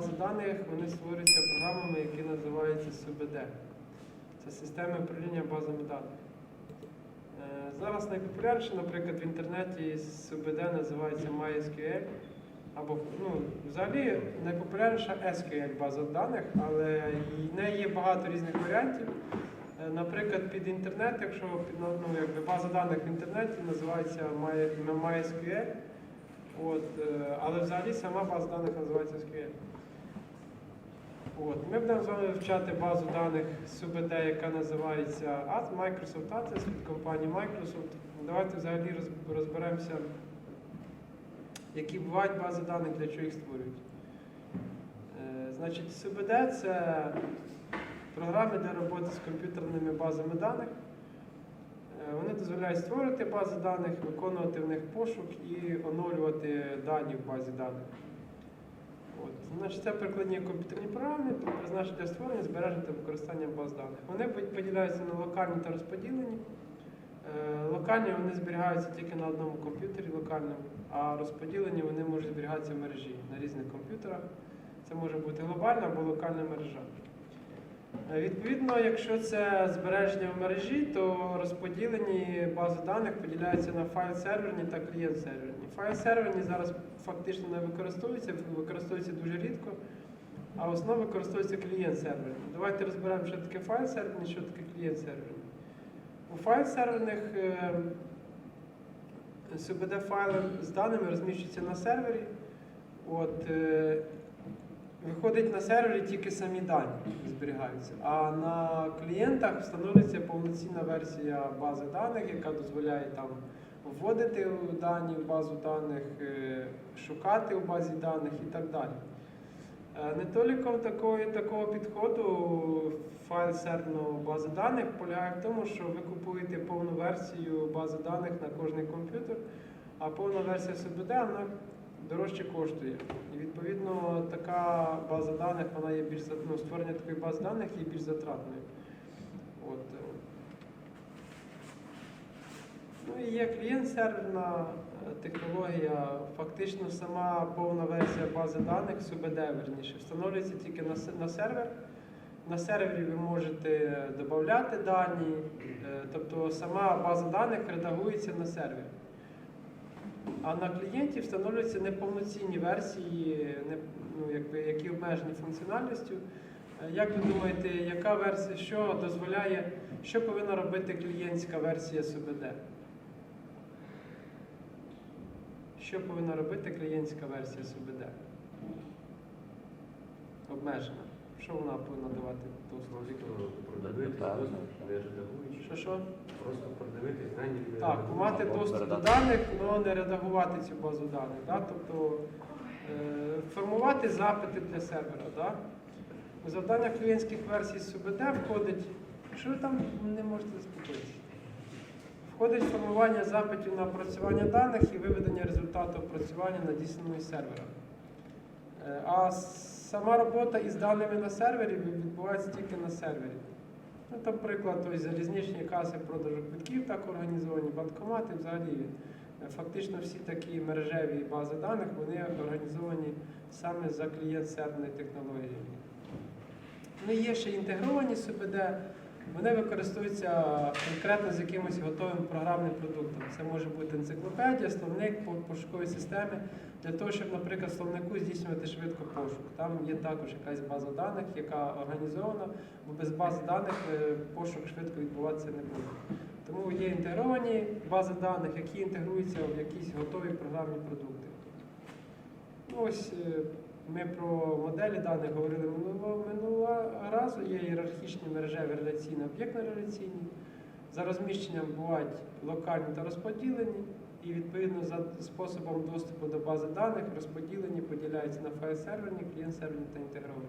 бази даних вони створюються програмами, які називаються СУБД. Це системи управління базами даних. Е, Зараз найпопулярніше, наприклад, в інтернеті СУБД називається MySQL. Або ну, взагалі найпопулярніша SQL база даних, але в неї є багато різних варіантів. Е, Наприклад, під інтернет, якщо ну, якби база даних в інтернеті називається MySQL, от, е, але взагалі сама база даних називається SQL. От, ми будемо з вами вивчати базу даних SUBD, яка називається Microsoft Atlas від компанії Microsoft. Давайте взагалі розберемося, які бувають бази даних, для чого їх створюють. Е, Значить, SUBD – це програми для роботи з комп'ютерними базами даних. Е, Вони дозволяють створити бази даних, виконувати в них пошук і оновлювати дані в базі даних. Значить, це прикладні комп'ютерні програми, призначені для створення, збереження та використання баз даних. Вони поділяються на локальні та розподілені. Е, Локальні вони зберігаються тільки на одному комп'ютері локальному, а розподілені вони можуть зберігатися в мережі на різних комп'ютерах. Це може бути глобальна або локальна мережа. Е, Відповідно, якщо це збереження в мережі, то розподілені бази даних поділяються на файл-серверні та клієнт-серверні. Файл-серверні зараз фактично не використовуються, використовуються дуже рідко, а в основному використовуються клієнт-серверні. Давайте розберемо, що таке файл-серверні, що таке клієнт-серверні. У файл-серверних е, SUBD файли з даними розміщуються на сервері. От, е, Виходить на сервері тільки самі дані зберігаються. А на клієнтах встановлюється повноцінна версія бази даних, яка дозволяє там вводити дані в базу даних, е, шукати у базі даних і так далі. Е, Недоліком такої, такого підходу файл серверної бази даних полягає в тому, що ви купуєте повну версію бази даних на кожний комп'ютер, а повна версія СБД вона дорожче коштує. І відповідно така база даних, вона є більш ну, створення такої бази даних є більш затратною. От. е. Ну є клієнт-серверна е, технологія, фактично сама повна версія бази даних, SUBD, верніше, встановлюється тільки на, сервер. На сервері ви можете додати дані, е, тобто сама база даних редагується на сервері. А на клієнті встановлюються неповноцінні версії, ну, якби, які обмежені функціональністю. Е, Як ви думаєте, яка версія, що дозволяє, що повинна робити клієнтська версія SUBD? Що повинна робити клієнтська версія SUBD? Обмежена. Що вона повинна давати доступ? Продивитися, не редагуючи. Що що? Просто продивитись дані. не Так, мати доступ до даних, але не редагувати цю базу даних. Да? Тобто е, формувати запити для сервера. Да? У завдання клієнтських версій SUBD входить. Що ви там не можете заспокоїтися? Входить формування запитів на опрацювання даних і виведення результату опрацювання надісланого із сервера. Е, А сама робота із даними на сервері відбувається тільки на сервері. Ну, там приклад, тобто залізничні каси продажу квитків так організовані, банкомати взагалі. е, Фактично всі такі мережеві бази даних вони організовані саме за клієнт-серверною технологією. Ну, є ще інтегровані СУПД, вони використовуються конкретно з якимось готовим програмним продуктом. Це може бути енциклопедія, словник, по- пошукові системи, для того, щоб, наприклад, словнику здійснювати швидко пошук. Там є також якась база даних, яка організована, бо без бази даних е, пошук швидко відбуватися не буде. Тому є інтегровані бази даних, які інтегруються в якісь готові програмні продукти. Ось е, ми про моделі даних говорили минулого, минулого разу. Є ієрархічні мережеві реляційні, об'єктно-реляційні. За розміщенням бувають локальні та розподілені, і відповідно за способом доступу до бази даних розподілені поділяються на файл-серверні, клієнт-серверні та інтегровані.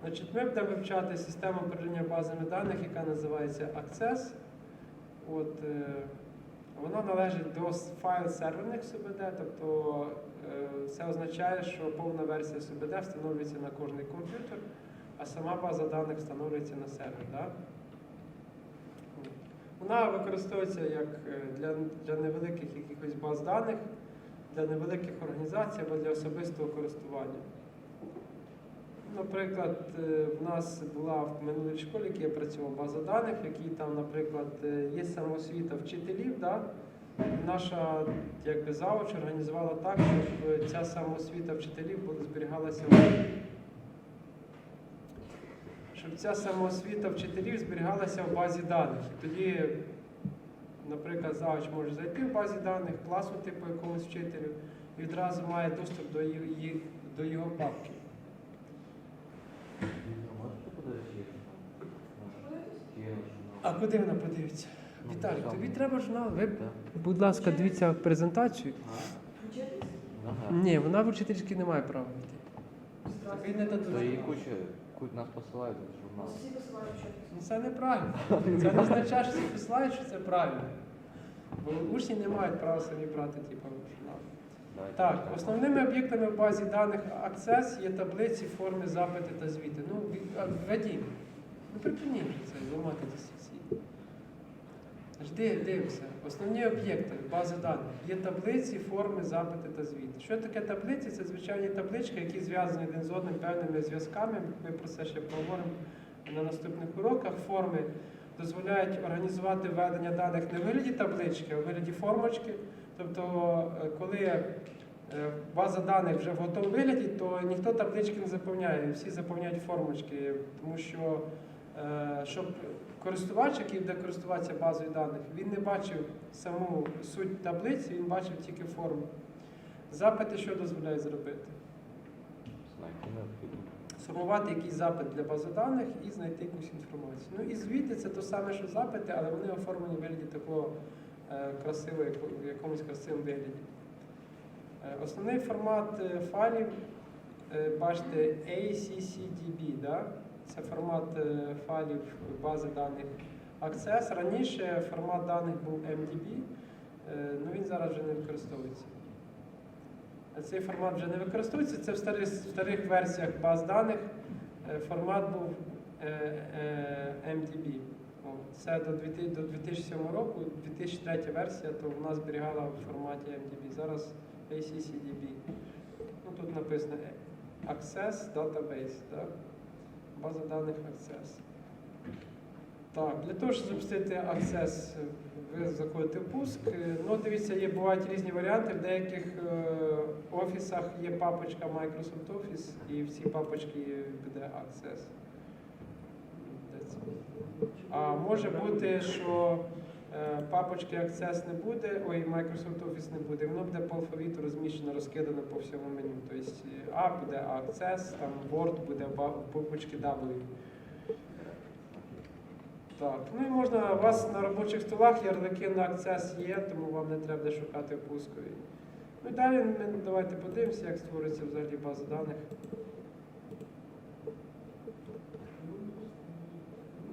Значить, ми будемо вивчати систему управління базами даних, яка називається Access. От, е, вона належить до файл серверних СУБД, тобто це означає, що повна версія СУБД встановлюється на кожний комп'ютер, а сама база даних встановлюється на сервер. Да? Вона використовується як е, для, для невеликих якихось баз даних, для невеликих організацій або для особистого користування. Наприклад, е, в нас була в минулій школі, якій я працював, база даних, в якій там, наприклад, е, є самоосвіта вчителів. Да? Наша якби, завуч організувала так, щоб ця самоосвіта вчителів зберігалася в щоб ця самоосвіта вчителів зберігалася в базі даних. І тоді, наприклад, завуч може зайти в базі даних, класу типу якомусь вчителю, і відразу має доступ до, її- до його папки. А куди вона подивиться? Ну, Віталій, тобі треба журнал. Ви, Так. будь ласка, дивіться презентацію. Ага. Ні, вона в учительській не має права йти. Тобі не дадуть. То її куча, куть нас посилають в журнал. Ну, Це неправильно. Це не означає, що це посилають, що це правильно. Бо учні не мають права самі брати типу, журнал. Давайте Так, почнемо. основними об'єктами в базі даних Access є таблиці, форми, запити та звіти. Ну, ві- а, введіть. Ну припиніть вже це, зламати дисусії. Жди, дивимося. Основні об'єкти бази даних є таблиці, форми, запити та звіти. Що таке таблиці? Це звичайні таблички, які зв'язані один з одним певними зв'язками. Ми про це ще поговоримо на наступних уроках. Форми дозволяють організувати введення даних не в вигляді таблички, а в вигляді формочки. Тобто, е, коли е, база даних вже в готовому вигляді, то ніхто таблички не заповняє, всі заповняють формочки, тому що щоб користувач, який буде користуватися базою даних, він не бачив саму суть таблиці, він бачив тільки форму. Запити що дозволяє зробити? Сформувати якийсь запит для бази даних і знайти якусь інформацію. Ну і звіти це те саме, що запити, але вони оформлені в вигляді такого е, красивого, в якомусь красивому вигляді. Е, основний формат е, файлів, е, бачите, ACCDB, да? Це формат е, файлів бази даних Access. Раніше формат даних був MDB, е, ну він зараз вже не використовується. Цей формат вже не використовується. Це в старих, в старих версіях баз даних е, формат був е, MDB. Це до 2000 до 2007 року, 2003 версія, то вона зберігала в форматі MDB. Зараз ACCDB. Ну, тут написано Access Database, так? База даних Access. Так, для того, щоб запустити Access, ви заходите в пуск. Ну, дивіться, є бувають різні варіанти. В деяких е, офісах є папочка Microsoft Office, і в цій папочці буде Access. А може бути, що папочки Access не буде, ой, Microsoft Office не буде, воно буде по алфавіту розміщено, розкидано по всьому меню. Тобто е, А буде Access, там Word буде буквочки W. Так, ну і можна, у вас на робочих столах ярлики на Access є, тому вам не треба шукати пускові. Ну і далі ми давайте подивимося, як створюється взагалі база даних.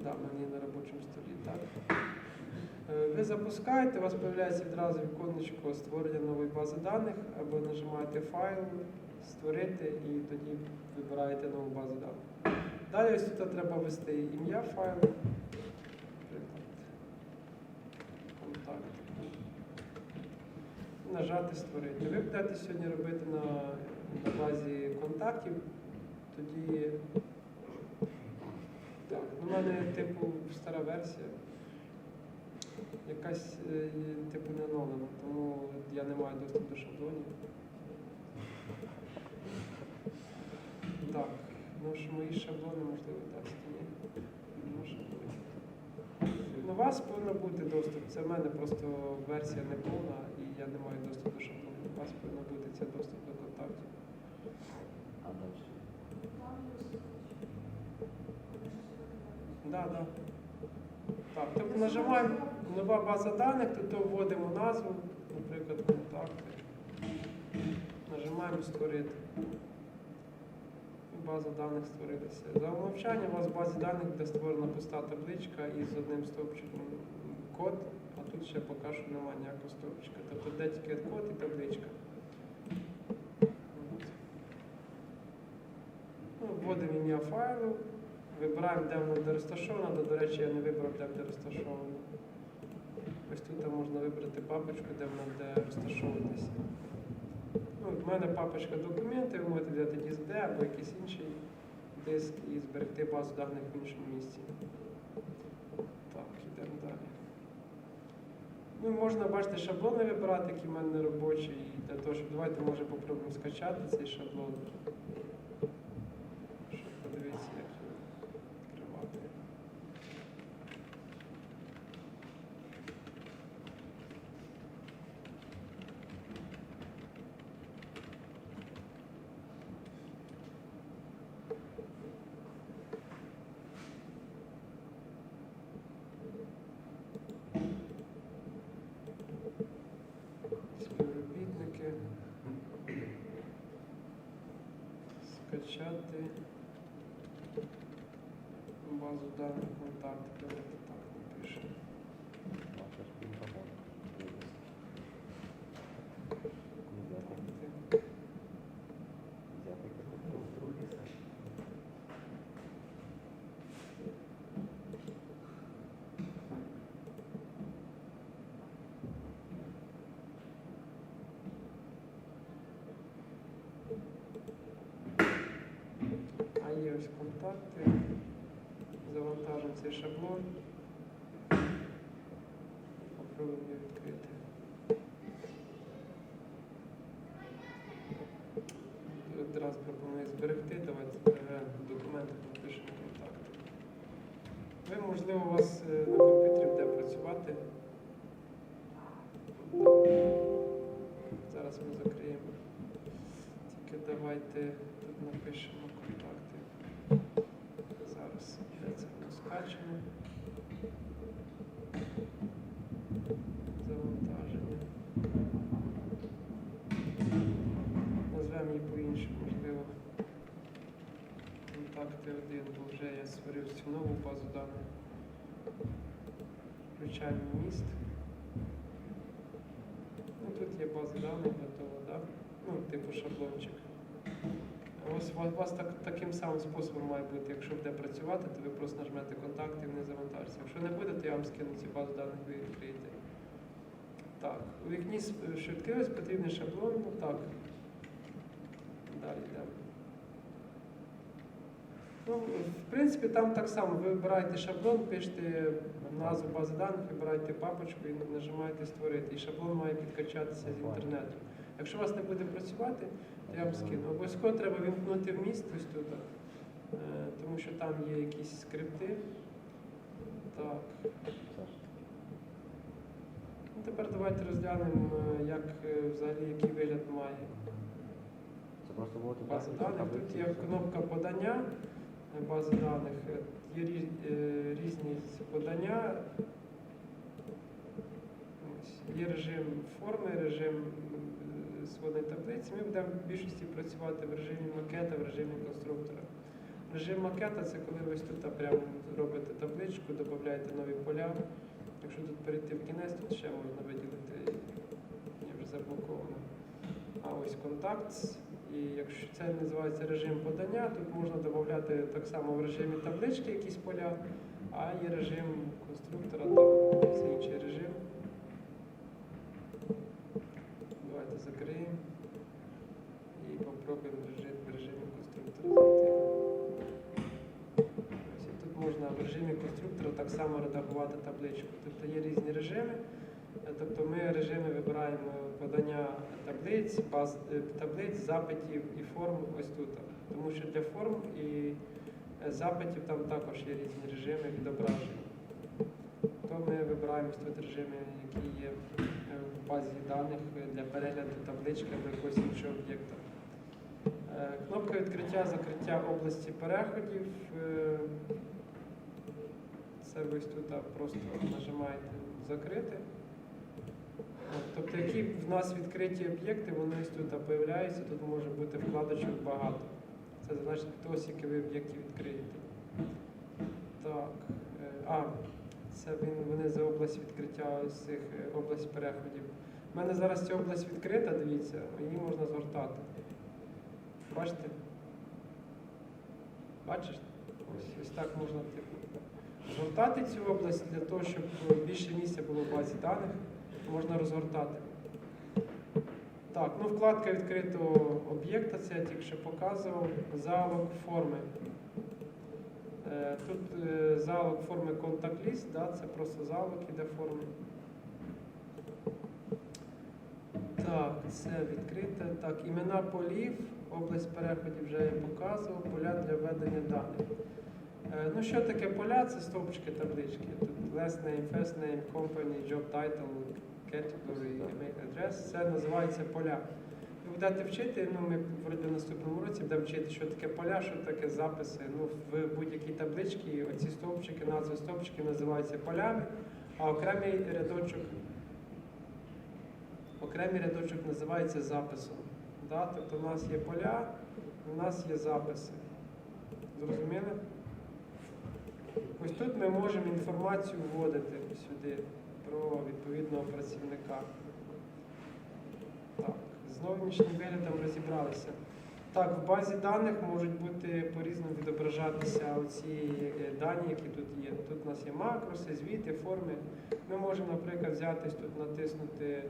Да, в мене на робочому столі, так. Е, Ви запускаєте, у вас з'являється відразу віконечко створення нової бази даних, або нажимаєте файл, створити і тоді вибираєте нову базу даних. Далі ось тут треба ввести ім'я файлу, наприклад. Нажати створити. Ви будете сьогодні робити на, на базі контактів, тоді так, у мене типу стара версія. Якась е, типу не оновлена, тому я не маю доступу до шаблонів. Так, ну ж мої шаблони можливо дасть. Ні. Ну, у вас повинен бути доступ. Це в мене просто версія не повна і я не маю доступу до шаблонів. У вас повинен бути цей доступ до контактів. А далі. Да, да. Так, тобто нажимаємо нова база даних, тут вводимо назву, наприклад, контакти. Нажимаємо створити. База даних створилася. За умовчанням у вас в базі даних буде створена пуста табличка із одним стовпчиком код, а тут ще поки що немає ніякого стовпчика. Тобто де тільки код і табличка. Ну, Вводимо ім'я файлу. Вибираємо, де воно буде розташовано, до, до речі, я не вибрав, де буде розташовано. Ось тут можна вибрати папочку, де воно буде розташовуватися. Ну, в мене папочка документи, ви можете взяти диск D або якийсь інший диск і зберегти базу даних в іншому місці. Так, йдемо далі. Ну, можна бачити шаблони вибирати, які в мене робочі. І для того, щоб давайте може попробуємо скачати цей шаблон. Щоб подивитися, як його відкривати. Співробітники. Скачати базу даних контактів. Давайте так напишемо. Наша спільнота. Взяти. Взяти капітал. Другий сайт. А є ось контакти. Завантажимо цей шаблон. Попробуємо відкрити. Одразу пропоную зберегти. Давайте збережемо в документах, напишемо контакти. Ви, можливо, у вас е, на комп'ютері буде працювати. Зараз ми закриємо. Тільки давайте тут напишемо контакти. Це. Завантаження. Назвемо її по-іншому, можливо. Контакти один, бо вже я створив цю нову базу даних. Включаємо міст. Ну, тут є база даних готова, да? Ну, типу шаблончик. Вас, у вас так, таким самим способом має бути. Якщо буде працювати, то ви просто нажмете контакт і вони завантажаться. Якщо не буде, то я вам скину ці базу даних, ви відкриєте. Так, у вікні, що потрібний шаблон, ну так. Далі йдемо. Ну, в принципі, там так само. Ви вибираєте шаблон, пишете назву бази даних, вибираєте папочку і нажимаєте створити. І шаблон має підкачатися з інтернету. Якщо у вас не буде працювати, то я вам скину. Обов'язково треба вімкнути вміст ось тут, е, тому що там є якісь скрипти. Так. Ну, тепер давайте розглянемо, е, як е, взагалі який вигляд має Це просто було база даних. Тут є кнопка подання бази даних. Є різ- різні подання. Є режим форми, режим сводної таблиці. Ми будемо в більшості працювати в режимі макета, в режимі конструктора. Режим макета це коли ви тут прямо робите табличку, додаєте нові поля. Якщо тут перейти в кінець, тут ще можна виділити, я вже заблоковано. А ось контакт. І якщо це називається режим подання, тут можна додати так само в режимі таблички якісь поля, а є режим конструктора, подання таблиць, баз е, таблиць, запитів і форм ось тут. Тому що для форм і е, запитів там також є різні режими відображення. То ми вибираємо тут режими, які є е, в базі даних для перегляду таблички або якогось іншого об'єкта. Кнопка відкриття закриття області переходів. Це ви ось тут просто нажимаєте закрити. Тобто, які в нас відкриті об'єкти, вони ось тут з'являються, тут може бути вкладочок багато. Це залежить від того, скільки ви об'єктів відкриєте. Так. е, А, це вони за область відкриття ось цих е, область переходів. У мене зараз ця область відкрита, дивіться, її можна згортати. Бачите? Бачиш? Ось, ось так можна типу, згортати цю область для того, щоб більше місця було в базі даних, можна розгортати. Так, ну вкладка відкритого об'єкта, це я тільки що показував. Залог форми. Е, Тут е, залог форми list, да, це просто залог іде форми. Так, це відкрите. Так, імена полів, область переходів вже я показував, поля для введення даних. Е, Ну, що таке поля? Це стовпчики таблички. Тут last name, first name, company, job title, category, email address. Це називається поля. Ви будете вчити, ну ми вроді в наступному році будемо вчити, що таке поля, що таке записи. Ну, в будь-якій табличці оці стовпчики, назви стовпчиків називаються полями, а окремий рядочок, окремий рядочок називається записом. Да? Тобто у нас є поля, у нас є записи. Зрозуміли? Ось тут ми можемо інформацію вводити сюди про відповідного працівника. Так, з зовнішнім виглядом розібралися. Так, в базі даних можуть бути по-різному відображатися оці е, дані, які тут є. Тут у нас є макроси, звіти, форми. Ми можемо, наприклад, взятись тут натиснути е,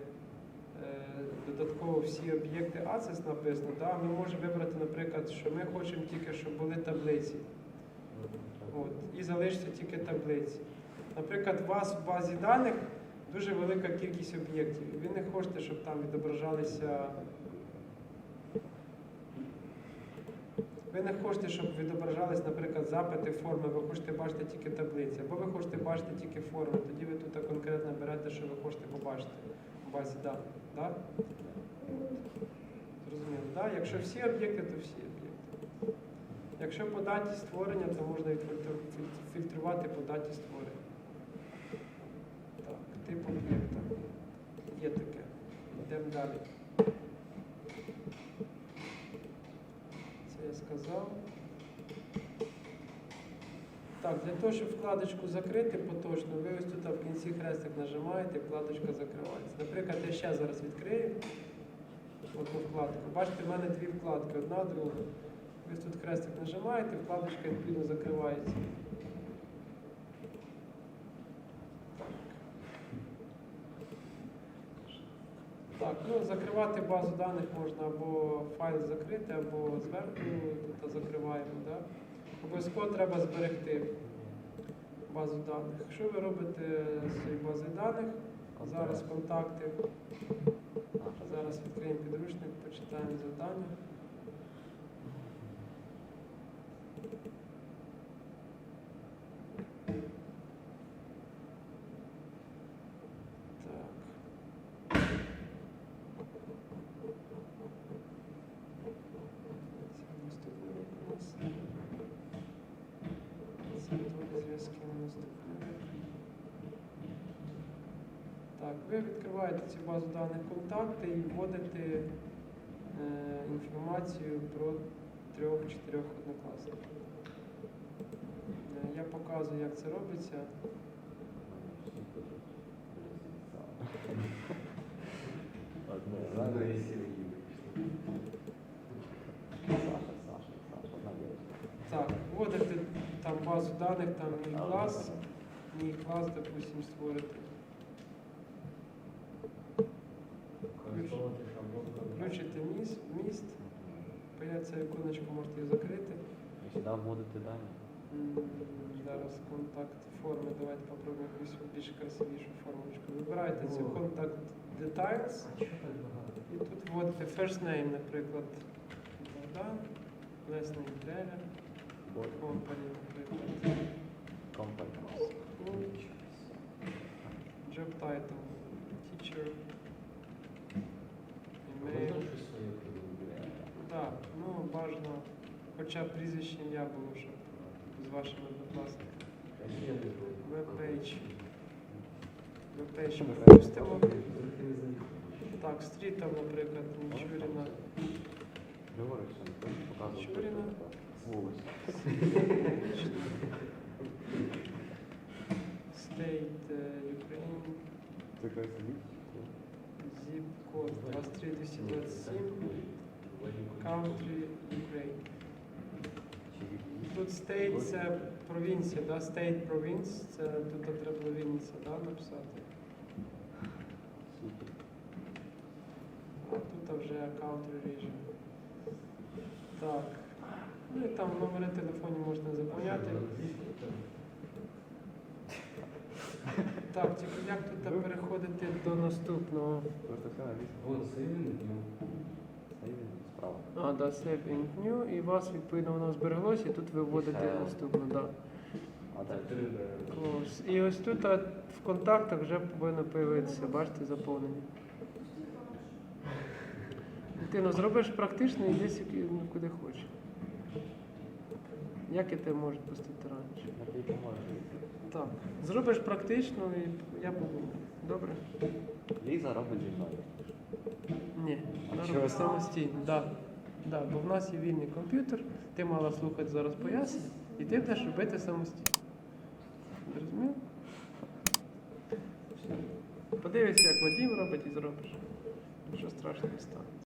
додатково всі об'єкти ACES написано. Да? Ми можемо вибрати, наприклад, що ми хочемо тільки, щоб були таблиці. От, і залишиться тільки таблиці. Наприклад, у вас в базі даних дуже велика кількість об'єктів. Ви не хочете, щоб там відображалися. Ви не хочете, щоб відображались, наприклад, запити, форми, ви хочете бачити тільки таблиці, або ви хочете бачити тільки форми. Тоді ви тут конкретно берете, що ви хочете побачити в базі даних. Да? Зрозуміло, да? Якщо всі об'єкти, то всі об'єкти. Якщо по даті створення, то можна фільтрувати по даті створення. Так, тип об'єкта. Є таке. Йдемо далі. Це я сказав. Так, для того, щоб вкладочку закрити поточно, ви ось тут в кінці хрестик нажимаєте, вкладочка закривається. Наприклад, я ще зараз відкрию одну вкладку. Бачите, в мене дві вкладки, одна, друга. Ви тут хрестик нажимаєте, вкладочка відповідно закривається. Так, ну закривати базу даних можна або файл закрити, або зверху тут закриваємо. Да? Обов'язково треба зберегти базу даних. Що ви робите з цією базою даних? Зараз контакти. Зараз відкриємо підручник, почитаємо завдання. Так. Це наступний рік у нас. Це твої зв'язки на наступний рік. Так, ви відкриваєте цю базу даних контакти і вводите е, інформацію про трьох-чотирьох однокласників. Е, Я показую, як це робиться. Так, вводите там базу даних, там мій клас, мій клас, допустим, створити. Включите міст, міст, появиться іконочка, можете її закрити. Ви сюди вводите дані. Зараз контакт форми. Давайте попробуємо якусь більш красивішу формочку. Вибираєте цю контакт details і тут вводите first name, наприклад, Богдан, last name Деля, company, наприклад. Ключ, job title, teacher, email. Так, ну бажано, хоча прізвище ім'я було, щоб з вашими однокласниками. Веб-пейдж. Веб-пейдж ми випустимо. Так, стрітом, наприклад, Мічуріна. Показувати. State Ukraine. Zip код 23227. Country Ukraine. Тут state це провінція, да? State province, це тут треба Вінниця, да, написати. А тут вже country region. Так. Ну і там номери телефонів можна заповняти. Так, тільки як тут переходити до наступного? Вон ну, справа. А, да, save in new, і у вас відповідно воно збереглося, і тут ви вводите наступну, да. А так, далі. три беремо. Close. І ось тут а, в контактах вже повинно появитися, бачите, заповнення. Дитино, зробиш практично і десь ну, куди хочеш. Як я тебе можу пустити раніше? Так, зробиш практично і я подумаю. Добре? Ліза робить зі мною. Ні, вона робить самостійно. Да. Да, бо в нас є вільний комп'ютер, ти мала слухати зараз пояснення, і ти будеш робити самостійно. Зрозумів? Подивись, як Вадим робить і зробиш. Нічого страшного не станеться.